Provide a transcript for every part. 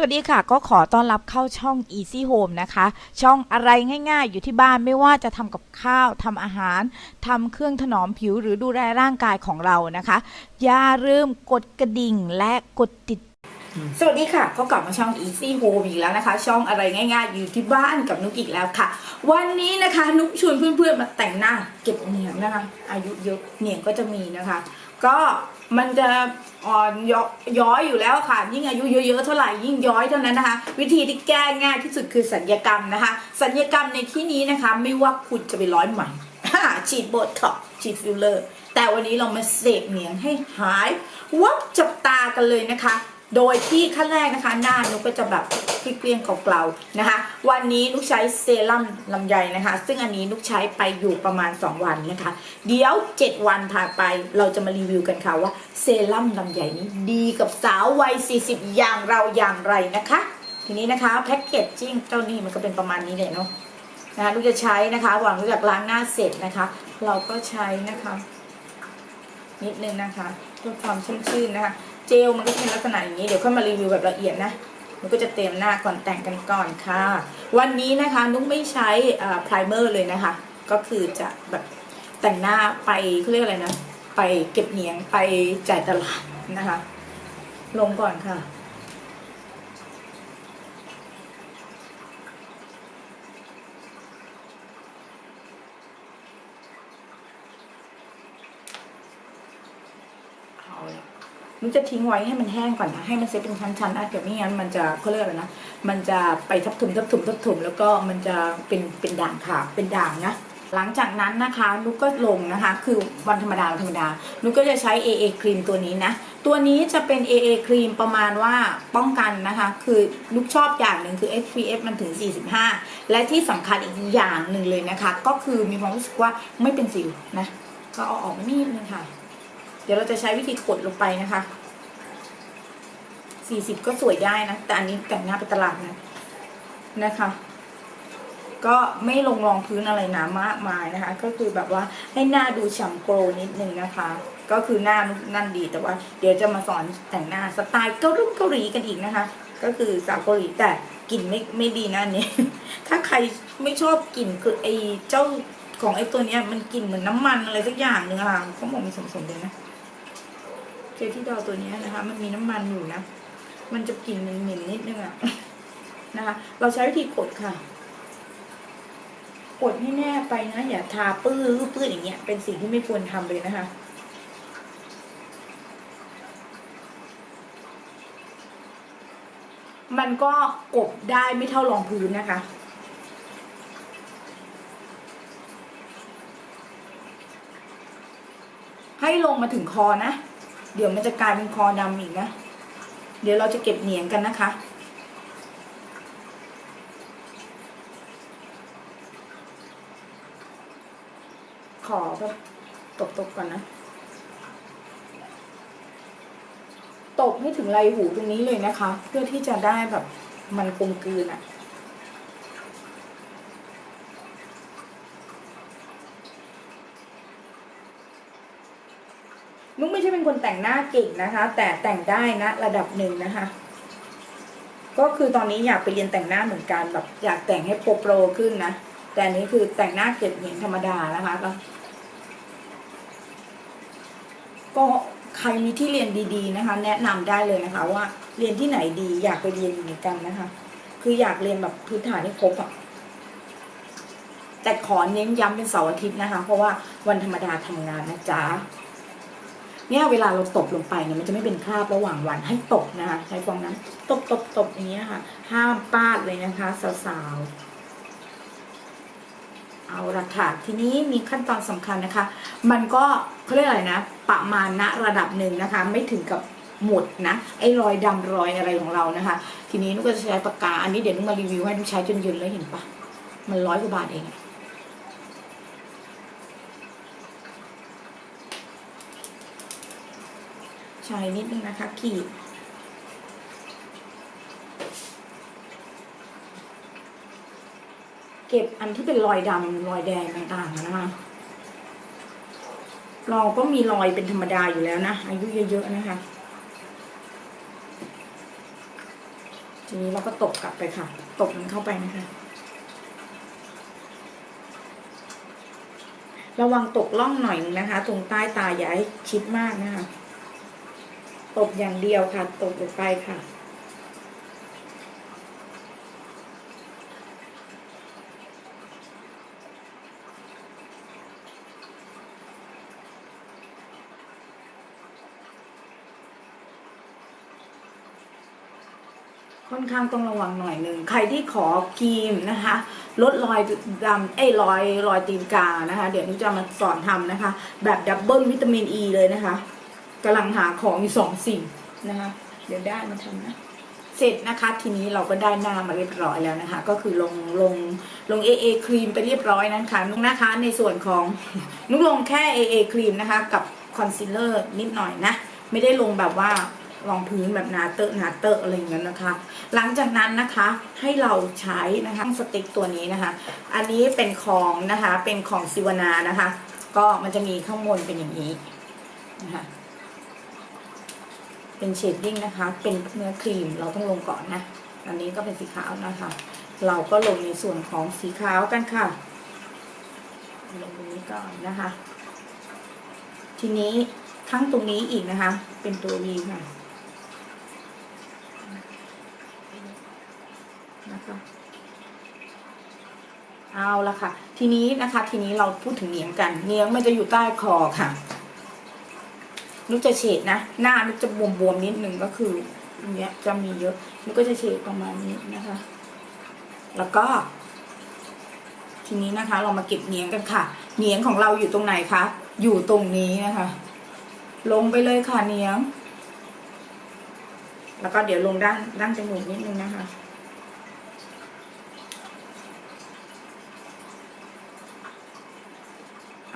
สวัสดีค่ะ ก็ขอต้อนรับเข้าช่อง Easy Home นะคะ ช่องอะไรง่ายๆ อยู่ที่บ้านไม่ว่าจะทำกับข้าวทำอาหารทำเครื่องถนอมผิวหรือดูแลร่างกายของเรานะคะ อย่าลืมกดกระดิ่งและกดติด สวัสดีค่ะก็กลับมาช่อง Easy Home อีกแล้วนะคะ ช่องอะไรง่ายๆ อยู่ที่บ้านกับนุกอีกแล้วค่ะ วันนี้นะคะนุกชวนเพื่อนๆมาแต่งหน้าเก็บเหนียงนะคะ อายุเยอะเหนียงก็จะมีนะคะ ก็มันจะอ่อนย้อยอยู่แล้วค่ะ ยิ่งอายุเยอะๆเท่าไหร่ยิ่งย้อยเท่านั้นนะคะ วิธีที่แก้ง่ายที่สุดคือสัญญกรรมนะคะ สัญญกรรมในที่นี้นะคะ ไม่ว่าคุณจะไปร้อยไหม่ฉีดโบท็อกฉีดฟิลเลอร์ แต่วันนี้เรามาเสกเหนียงให้หาย วับจับตากันเลยนะคะ โดยที่ขั้นแรกนะคะ หน้านุก็จะแบบ เกลี้ยงๆเกลาๆนะคะ วันนี้นุกใช้เซรั่มลำไยนะคะ ซึ่งอันนี้นุกใช้ไปอยู่ประมาณ 2 วันนะคะ เดี๋ยว 7 วันผ่านไปเราจะมารีวิวกันค่ะว่าเซรั่มลำไยนี้ดีกับสาววัย 40 อย่างเราอย่างไรนะคะ ทีนี้นะคะแพ็กเกจจิ้งเจ้านี่มันก็เป็นประมาณนี้เลยเนาะนะคะนุกจะใช้นะคะหวังจากล้างหน้าเสร็จนะคะ เราก็ใช้นะคะ นิดนึงนะคะเพื่อความชุ่มชื่นนะคะ เจลมันก็เป็นลักษณะอย่างนี้เดี๋ยวค่อยมารีวิวแบบละเอียดนะ นุกก็จะเตรียมหน้าก่อนแต่งกันก่อนค่ะ วันนี้นะคะนุกไม่ใช้พรเมอร์เลยนะคะ ก็คือจะแบบแต่งหน้าไปเขาเรียกอะไรนะ ไปเก็บเหนียงไปจ่ายตลาดนะคะ ลงก่อนค่ะ เอาละ นุกจะทิ้งไว้ให้มันแห้งก่อนนะให้มันเซตเป็นชั้นๆนะเดี๋ยวไม่งั้นมันจะเขาเรียกอะไรนะมันจะไปทับถมทับถมทับถมแล้วก็มันจะเป็นเป็นด่างค่ะเป็นด่างนะหลังจากนั้นนะคะนุกก็ลงนะคะ คือวันธรรมดาวันธรรมดานุกก็จะใช้ AA ครีมตัวนี้นะ ตัวนี้จะเป็น AA ครีมประมาณว่าป้องกันนะคะ คือนุกชอบอย่างหนึ่งคือ SPF มันถึง 45 และที่สำคัญอีกอย่างหนึ่งเลยนะคะ ก็คือมีความรู้สึกว่าไม่เป็นสิวนะ ก็เอาออกมานิดนึงค่ะ ดี๋ยวเราจะใช้วิธีกดลงไปนะคะ40ก็สวยได้นะ แต่อันนี้แต่งหน้าไปตลาดนะนะคะ ก็ไม่ลงรองพื้นอะไรหนามากมายนะคะ ก็คือแบบว่าให้หน้าดูฉ่ำโกลนิดนึงนะคะ ก็คือหน้านั่นดีแต่ว่า เดี๋ยวจะมาสอนแต่งหน้าสไตล์เกาหลีเกาหลีกันอีกนะคะ ก็คือสาวเกาหลีแต่กลิ่นไม่ไม่ดีนะอันนี้ถ้าใครไม่ชอบกลิ่นคือไอ้เจ้าของไอ้ตัวเนี้ยมันกลิ่นเหมือนน้ำมันอะไรสักอย่างหนึ่งอะค่ะเขาบอกมีสมๆเลยนะ เจที่ดอตัวนี้นะคะ มันมีน้ำมันอยู่นะ มันจะกลิ่นเหม็นๆนิดนึงอะนะคะ เราใช้วิธีกดค่ะ กดให้แน่ไปนะ อย่าทาปื้อปื้ออย่างเงี้ย เป็นสิ่งที่ไม่ควรทำเลยนะคะมันก็กบได้ไม่เท่ารองพื้นนะคะ ให้ลงมาถึงคอนะ เดี๋ยวมันจะกลายเป็นคอดำอีกนะ เดี๋ยวเราจะเก็บเหนียงกันนะคะ ขอแบบตบๆก่อนนะ ตบให้ถึงไรหูตรงนี้เลยนะคะ เพื่อที่จะได้แบบมันกลมกลืนอะ นุกไม่ใช่เป็นคนแต่งหน้าเก่งนะคะ แต่แต่งได้นะระดับหนึ่งนะคะ ก็คือตอนนี้อยากไปเรียนแต่งหน้าเหมือนกันแบบอยากแต่งให้โปรโปรขึ้นนะแต่นี้คือแต่งหน้าเก็บเหนียงธรรมดานะคะก็ก็ใครมีที่เรียนดี ๆนะคะ แนะนำได้เลยนะคะ ว่าเรียนที่ไหนดีอยากไปเรียนเหมือนกันนะคะ คืออยากเรียนแบบพื้นฐานให้ครบอะแต่ขอเน้นย้ำเป็นเสาร์อาทิตย์นะคะ เพราะว่าวันธรรมดาทำงานนะจ๊ะ เนี่ยเวลาเราตบลงไปเนี่ยมันจะไม่เป็นคราบระหว่างวันให้ตบนะคะใช้ฟองน้ำตบตบตบอย่างเงี้ยค่ะ ห้ามปาดเลยนะคะสาวๆเอาละค่ะทีนี้มีขั้นตอนสำคัญนะคะ มันก็เขาเรียกอะไรนะประมาณณระดับหนึ่งนะคะ ไม่ถึงกับหมดนะไอ้รอยดำรอยอะไรของเรานะคะ ทีนี้นุกก็จะใช้ปากกาอันนี้เดี๋ยวนุกมารีวิวให้นุกใช้จนเย็นเลยเห็นปะมันร้อยกว่าบาทเอง อะใช้นิดนึงนะคะ ขีด เก็บอันที่เป็นรอยดำรอยแดงต่างๆนะคะเราก็มีรอยเป็นธรรมดาอยู่แล้วนะ อายุเยอะๆนะคะ ทีนี้เราก็ตบกลับไปค่ะ ตบมันเข้าไปนะคะ ระวังตกล่องหน่อยนะคะ ตรงใต้ตาอย่าให้ชิดมากนะคะ ตบอย่างเดียวค่ะ ตบลงไปค่ะ ค่อนข้างต้องระวังหน่อยหนึ่ง ใครที่ขอครีมนะคะลดรอยดำเอ้รอยรอยตีนกานะคะ เดี๋ยวนุกจะมาสอนทำนะคะ แบบดับเบิลวิตามินอ e ีเลยนะคะ กำลังหาของอยู่สองสิ่งนะคะ เดี๋ยวได้มาทำนะ เสร็จนะคะทีนี้เราก็ได้หน้ามาเรียบร้อยแล้วนะคะ ก็คือลงลงลง AA ครีมไปเรียบร้อยนะคะนุกนะคะในส่วนของนุกลงแค่ AA ครีมนะคะกับคอนซีลเลอร์นิดหน่อยนะ ไม่ได้ลงแบบว่ารองพื้นแบบนาเตอะหนาเตอะอะไรอย่างเงี้ยนะคะ หลังจากนั้นนะคะให้เราใช้นะคะสติ๊กตัวนี้นะคะ อันนี้เป็นของนะคะเป็นของซิวนานะคะ ก็มันจะมีข้างบนเป็นอย่างนี้นะคะ เป็นเชดดิ้งนะคะ เป็นเนื้อครีมเราต้องลงก่อนนะ อันนี้ก็เป็นสีขาวนะคะ เราก็ลงในส่วนของสีขาวกันค่ะ ลงตรงนี้ก่อนนะคะ ทีนี้ทั้งตรงนี้อีกนะคะ เป็นตัว V ค่ะนะคะเอาละค่ะ ทีนี้นะคะ ทีนี้เราพูดถึงเนียงกัน เนียงมันจะอยู่ใต้คอค่ะ นุกจะเฉดนะ หน้านุกจะบวมๆนิดนึงก็คืออย่างเนี้ยจะมีเยอะนุกก็จะเฉดประมาณนี้นะคะ แล้วก็ ทีนี้นะคะ เรามาเก็บเนียงกันค่ะ เนียงของเราอยู่ตรงไหนคะอยู่ตรงนี้นะคะ ลงไปเลยค่ะเนียง แล้วก็เดี๋ยวลงด้านด้านจมูกนิดนึงนะคะ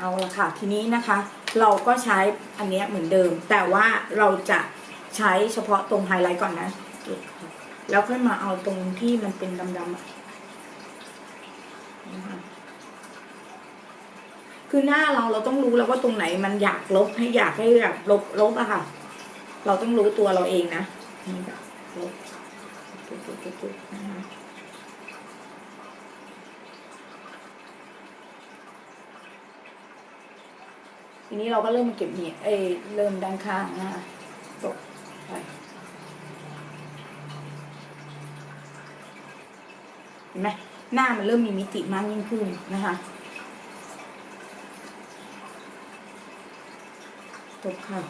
เอาละค่ะ ทีนี้นะคะ เราก็ใช้อันนี้เหมือนเดิม แต่ว่าเราจะใช้เฉพาะตรงไฮไลท์ก่อนนะ แล้วค่อยมาเอาตรงที่มันเป็นดำๆอะนะคือหน้าเราเราต้องรู้แล้วว่าตรงไหนมันอยากลบให้อยากให้แบบลบลบอะค่ะ เราต้องรู้ตัวเราเองนะนี่แบบลบนะคะ ทีนี้เราก็เริ่มเก็บเนี่ยเอ้เริ่มด้านข้างนะคะตกไปเห็นไหมหน้ามันเริ่มมีมิติมากยิ่งขึ้นนะคะตกค่ะ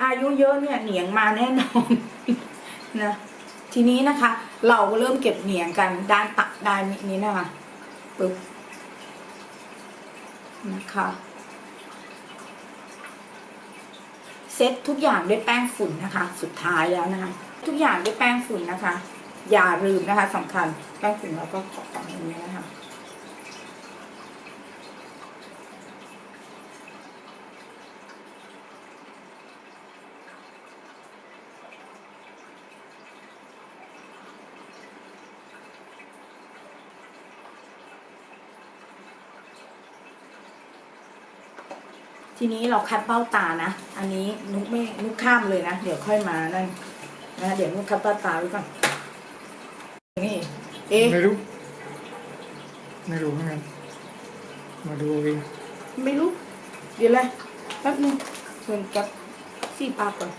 อายุเยอะเนี่ยเหนียงมาแน่นอนนะทีนี้นะคะ เราก็เริ่มเก็บเหนียงกันด้านตักด้านนี้นะคะ ปึ๊บนะคะเซ็ตทุกอย่างด้วยแป้งฝุ่นนะคะ สุดท้ายแล้วนะคะ ทุกอย่างด้วยแป้งฝุ่นนะคะ อย่าลืมนะคะสำคัญแป้งฝุ่นเราก็ขอฝั่งนี้นะคะ ทีนี้เราคัดเบ้าตานะ อันนี้นุกไม่นุกข้ามเลยนะ เดี๋ยวค่อยมานั่นนะเดี๋ยวนุกคัดเบ้าตาไว้ก่อนนี่เอ๊ะไม่รู้ ไม่รู้เหมือนกันมาดูเอาเองไม่รู้ เดี๋ยวเลยแป๊บนึงเชิญกับซี่ปากก่อน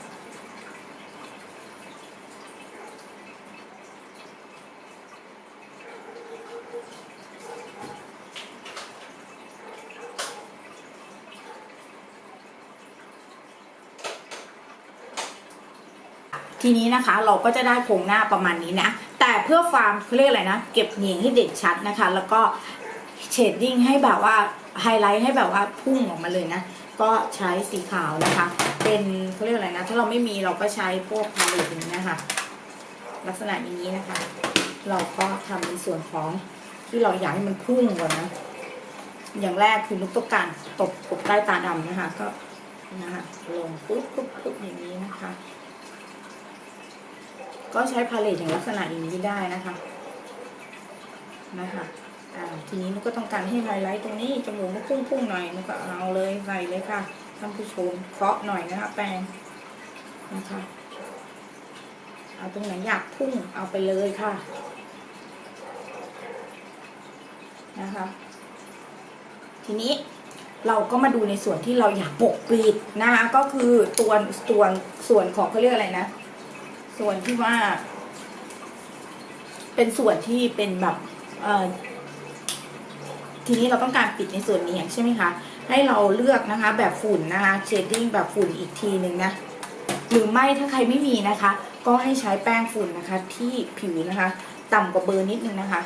ทีนี้นะคะเราก็จะได้โครงหน้าประมาณนี้นะ แต่เพื่อความเขาเรียกอะไรนะ เก็บเหนียงให้เด็กชัดนะคะ แล้วก็เชดดิ้งให้แบบว่าไฮไลท์ให้แบบว่าพุ่งออกมาเลยนะ ก็ใช้สีขาวนะคะ เป็นเขาเรียกอะไรนะ ถ้าเราไม่มีเราก็ใช้พวกพาเลตอย่างนี้นะคะ ลักษณะอย่างนี้นะคะ เราก็ทำในส่วนของที่เราอยากให้มันพุ่งก่อนนะ อย่างแรกคือนุกต้องการตบกบใต้ตาดำนะคะ ก็นะคะลงปุ๊บปุ๊บปุ๊บอย่างนี้นะคะ ก็ใช้พาเลตอย่างลักษณะอย่างนี้ได้นะคะนะคะอ่าทีนี้นุกก็ต้องการให้ไฮไลท์ตรงนี้จมูกมันพุ่งๆหน่อยนุกก็เอาเลยใส่เลยค่ะท่านผู้ชมเคาะหน่อยนะคะแปรงนะคะเอาตรงไหนอยากพุ่งเอาไปเลยค่ะนะคะ ทีนี้เราก็มาดูในส่วนที่เราอยากปกปิดนะคะก็คือตัวส่วนส่วนของเขาเรียกอะไรนะ ส่วนที่ว่า เป็นส่วนที่เป็นแบบเอ่อทีนี้เราต้องการปิดในส่วนนี้ใช่ไหมคะ ให้เราเลือกนะคะ แบบฝุ่นนะคะเชดดิ้งแบบฝุ่นอีกทีหนึ่งนะหรือไม่ถ้าใครไม่มีนะคะ ก็ให้ใช้แป้งฝุ่นนะคะ ที่ผิวนะคะ ต่ำกว่าเบอร์นิดนึงนะคะ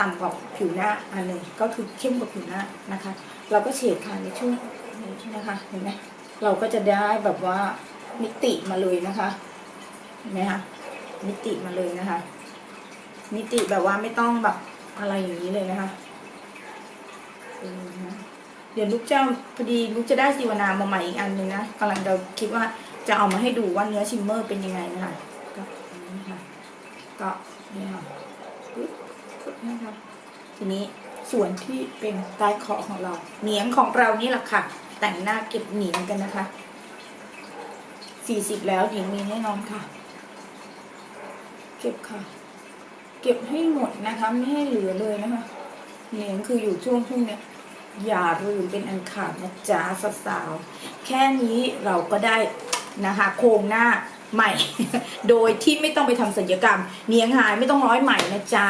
ต่ำกว่าผิวหน้าอันหนึ่งก็คือเข้มกว่าผิวหน้านะคะ เราก็เฉดค่ะในช่วงนี้นะคะเห็นไหมเราก็จะได้แบบว่ามิติมาเลยนะคะ นไหมคะมิติมาเลยนะคะ มิติแบบว่าไม่ต้องแบบอะไรอย่างนี้เลยนะคะเดี๋ยวลูกเจ้าพอดีลูกจะได้สีวนามาใหม่อีกอันหนึ่งนะกำลังเราคิดว่าจะเอามาให้ดูว่าเนื้อชิมเมอร์เป็นยังไงนะคะก็นนี้ค่ะก็นี่ค่ะปึ๊บปึ๊บนะคะทีนี้ส่วนที่เป็นใต้คอของเราเหนียงของเรานี่แหละค่ะ แต่งหน้าเก็บเหนียงกันนะคะสี่สิบแล้วหญิงมีแน่นอนค่ะ เก็บค่ะ เก็บให้หมดนะคะไม่ให้เหลือเลยนะคะเหนียงคืออยู่ช่วงช่งเนี้ยอย่าลืมเป็นอันขาดนะจ๊ะสาวๆแค่นี้เราก็ได้นะคะ โครงหน้าใหม่ โดยที่ไม่ต้องไปทำศัลยกรรมเนียงหายไม่ต้องร้อยใหม่นะจ๊ะ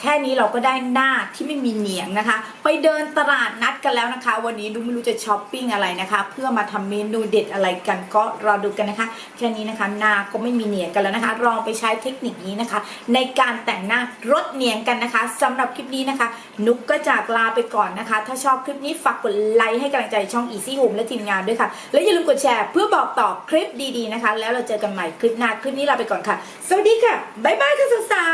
แค่นี้เราก็ได้หน้าที่ไม่มีเหนียงนะคะ ไปเดินตลาดนัดกันแล้วนะคะ วันนี้ดูไม่รู้จะช้อปปิ้งอะไรนะคะ เพื่อมาทำเมนูเด็ดอะไรกันก็รอดูกันนะคะ แค่นี้นะคะหน้าก็ไม่มีเหนียงกันแล้วนะคะ ลองไปใช้เทคนิคนี้นะคะ ในการแต่งหน้าลดเหนียงกันนะคะสำหรับคลิปนี้นะคะ นุกก็จากลาไปก่อนนะคะ ถ้าชอบคลิปนี้ฝากกดไลค์ให้กำลังใจช่อง Easy Home และทีมงานด้วยค่ะ และอย่าลืมกดแชร์เพื่อบอกต่อคลิปดีๆนะคะ แล้วเราเจอกันใหม่คลิปหน้าคลิปนี้ลาไปก่อนค่ะ สวัสดีค่ะบ๊ายบายค่ะสาว